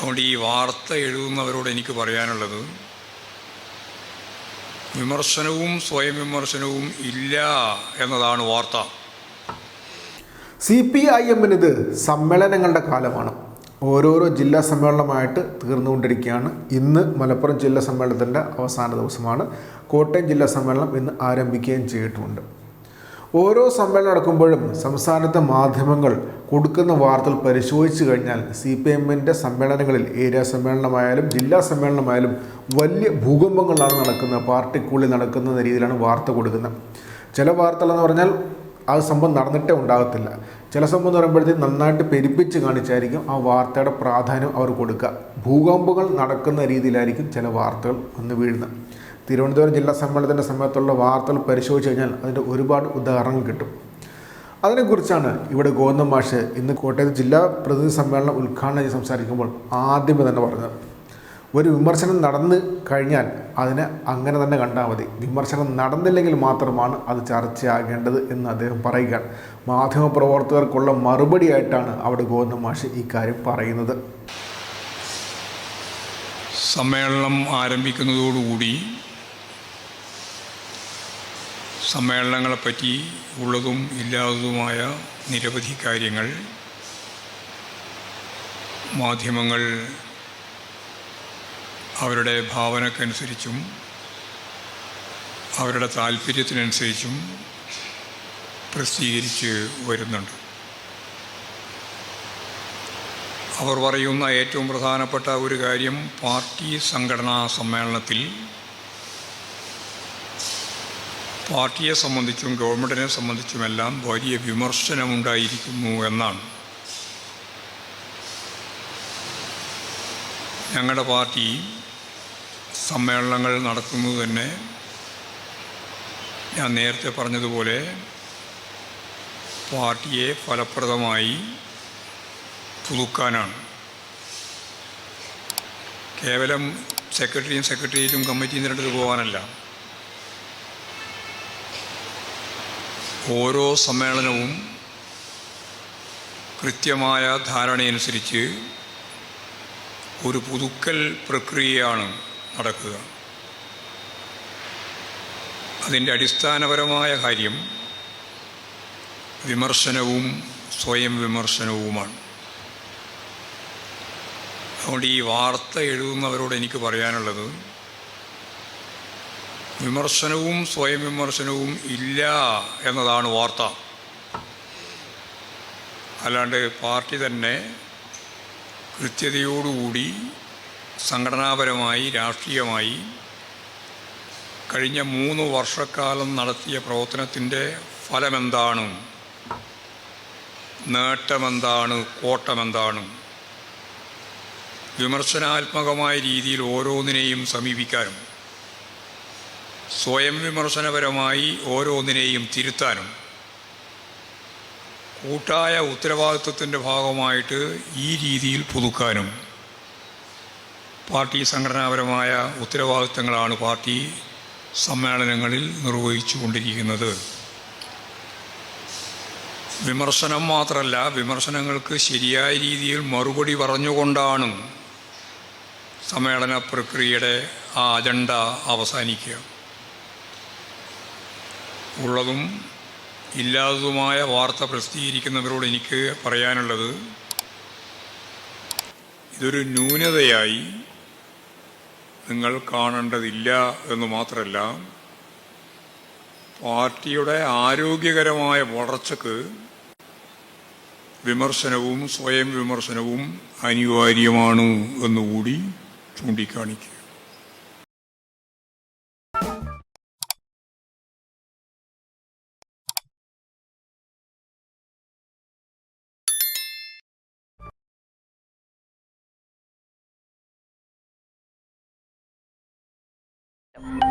അതുകൊണ്ട് ഈ വാർത്ത എഴുതുന്നവരോട് എനിക്ക് പറയാനുള്ളത് വിമർശനവും സ്വയം വിമർശനവും ഇല്ല എന്നതാണ് വാർത്ത. സി പി ഐ എമ്മിന് ഇത് സമ്മേളനങ്ങളുടെ കാലമാണ്. ഓരോരോ ജില്ലാ സമ്മേളനമായിട്ട് തീർന്നുകൊണ്ടിരിക്കുകയാണ്. ഇന്ന് മലപ്പുറം ജില്ലാ സമ്മേളനത്തിന്റെ അവസാന ദിവസമാണ്. കോട്ടയം ജില്ലാ സമ്മേളനം ഇന്ന് ആരംഭിക്കുകയും ചെയ്തിട്ടുമുണ്ട്. ഓരോ സമ്മേളനം നടക്കുമ്പോഴും സംസ്ഥാനത്തെ മാധ്യമങ്ങൾ കൊടുക്കുന്ന വാർത്തകൾ പരിശോധിച്ചു കഴിഞ്ഞാൽ സി പി എമ്മിന്റെ സമ്മേളനങ്ങളിൽ ഏരിയ സമ്മേളനമായാലും ജില്ലാ സമ്മേളനമായാലും വലിയ ഭൂകമ്പങ്ങളാണ് നടക്കുന്നത്. പാർട്ടിക്കുള്ളിൽ നടക്കുന്ന രീതിയിലാണ് വാർത്ത കൊടുക്കുന്നത്. ചില വാർത്തകളെന്ന് പറഞ്ഞാൽ ആ സംഭവം നടന്നിട്ടേ ഉണ്ടാകത്തില്ല. ചില സംഭവം എന്ന് പറയുമ്പോഴത്തേക്ക് നന്നായിട്ട് പെരുപ്പിച്ച് കാണിച്ചായിരിക്കും ആ വാർത്തയുടെ പ്രാധാന്യം അവർ കൊടുക്കുക. ഭൂകമ്പങ്ങൾ നടക്കുന്ന രീതിയിലായിരിക്കും ചില വാർത്തകൾ വന്ന് വീഴുന്നത്. തിരുവനന്തപുരം ജില്ലാ സമ്മേളനത്തിന്റെ സമയത്തുള്ള വാർത്തകൾ പരിശോധിച്ച് കഴിഞ്ഞാൽ അതിന്റെ ഒരുപാട് ഉദാഹരണങ്ങൾ കിട്ടും. അതിനെക്കുറിച്ചാണ് ഇവിടെ ഗോവിന്ദ മാഷ് ഇന്ന് കോട്ടയത്ത് ജില്ലാ പ്രതിനിധി സമ്മേളനം ഉദ്ഘാടനം ചെയ്ത് സംസാരിക്കുമ്പോൾ ആദ്യമേ തന്നെ പറഞ്ഞത്. ഒരു വിമർശനം നടന്നു കഴിഞ്ഞാൽ അതിനെ അങ്ങനെ തന്നെ കണ്ടാൽ മതി. വിമർശനം നടന്നില്ലെങ്കിൽ മാത്രമാണ് അത് ചർച്ചയാകേണ്ടത് എന്ന് അദ്ദേഹം പറയുകയാണ്. മാധ്യമപ്രവർത്തകർക്കുള്ള മറുപടിയായിട്ടാണ് അവിടെ ഗോവിന്ദ മാഷ് ഇക്കാര്യം പറയുന്നത്. സമ്മേളനം ആരംഭിക്കുന്നതോടുകൂടി സമ്മേളനങ്ങളെപ്പറ്റി ഉള്ളതും ഇല്ലാത്തതുമായ നിരവധി കാര്യങ്ങൾ മാധ്യമങ്ങൾ അവരുടെ ഭാവനക്കനുസരിച്ചും അവരുടെ താല്പര്യത്തിനനുസരിച്ചും പ്രസിദ്ധീകരിച്ച് വരുന്നുണ്ട്. അവർ പറയുന്ന ഏറ്റവും പ്രധാനപ്പെട്ട ഒരു കാര്യം പാർട്ടി സംഘടനാ സമ്മേളനത്തിൽ പാർട്ടിയെ സംബന്ധിച്ചും ഗവൺമെന്റിനെ സംബന്ധിച്ചുമെല്ലാം വലിയ വിമർശനമുണ്ടായിരിക്കുന്നു എന്നാണ്. ഞങ്ങളുടെ പാർട്ടി സമ്മേളനങ്ങൾ നടത്തുന്നത് തന്നെ ഞാൻ നേരത്തെ പറഞ്ഞതുപോലെ പാർട്ടിയെ ഫലപ്രദമായി പുതുക്കാനാണ്. കേവലം സെക്രട്ടറിയും സെക്രട്ടേറിയറ്റും കമ്മിറ്റിയും തിരഞ്ഞെടുത്ത് പോകാനല്ല. ഓരോ സമ്മേളനവും കൃത്യമായ ധാരണയനുസരിച്ച് ഒരു പുതുക്കൽ പ്രക്രിയയാണ് നടക്കുക. അതിന്റെ അടിസ്ഥാനപരമായ കാര്യം വിമർശനവും സ്വയം വിമർശനവുമാണ്. അതുകൊണ്ട് ഈ വാർത്ത എഴുതുന്നവരോട് എനിക്ക് പറയാനുള്ളത് വിമർശനവും സ്വയം വിമർശനവും ഇല്ല എന്നതാണ് വാർത്ത. അല്ലാണ്ട് പാർട്ടി തന്നെ കൃത്യതയോടുകൂടി സംഘടനാപരമായി രാഷ്ട്രീയമായി കഴിഞ്ഞ മൂന്ന് വർഷക്കാലം നടത്തിയ പ്രവർത്തനത്തിന്റെ ഫലമെന്താണ്? നേട്ടമെന്താണ്? കോട്ടമെന്താണ്? വിമർശനാത്മകമായ രീതിയിൽ ഓരോന്നിനെയും സമീപിക്കാനും. സ്വയം വിമർശനപരമായി ഓരോന്നിനെയും തിരുത്താനും കൂട്ടായ ഉത്തരവാദിത്വത്തിന്റെ ഭാഗമായിട്ട് ഈ രീതിയിൽ പുതുക്കാനും പാർട്ടി സംഘടനാപരമായ ഉത്തരവാദിത്തങ്ങളാണ് പാർട്ടി സമ്മേളനങ്ങളിൽ നിർവഹിച്ചു കൊണ്ടിരിക്കുന്നത് വിമർശനം മാത്രമല്ല വിമർശനങ്ങൾക്ക് ശരിയായ രീതിയിൽ മറുപടി പറഞ്ഞുകൊണ്ടാണ് സമ്മേളന പ്രക്രിയയുടെ ആ അജണ്ട അവസാനിക്കുക. ഉള്ളതും ഇല്ലാത്തതുമായ വാർത്ത പ്രസിദ്ധീകരിക്കുന്നവരോട് എനിക്ക് പറയാനുള്ളത് ഇതൊരു ന്യൂനതയായി നിങ്ങൾ കാണേണ്ടതില്ല എന്ന് മാത്രമല്ല പാർട്ടിയുടെ ആരോഗ്യകരമായ വളർച്ചക്ക് വിമർശനവും സ്വയം വിമർശനവും അനിവാര്യമാണ് എന്നുകൂടി ചൂണ്ടിക്കാണിക്കുക. you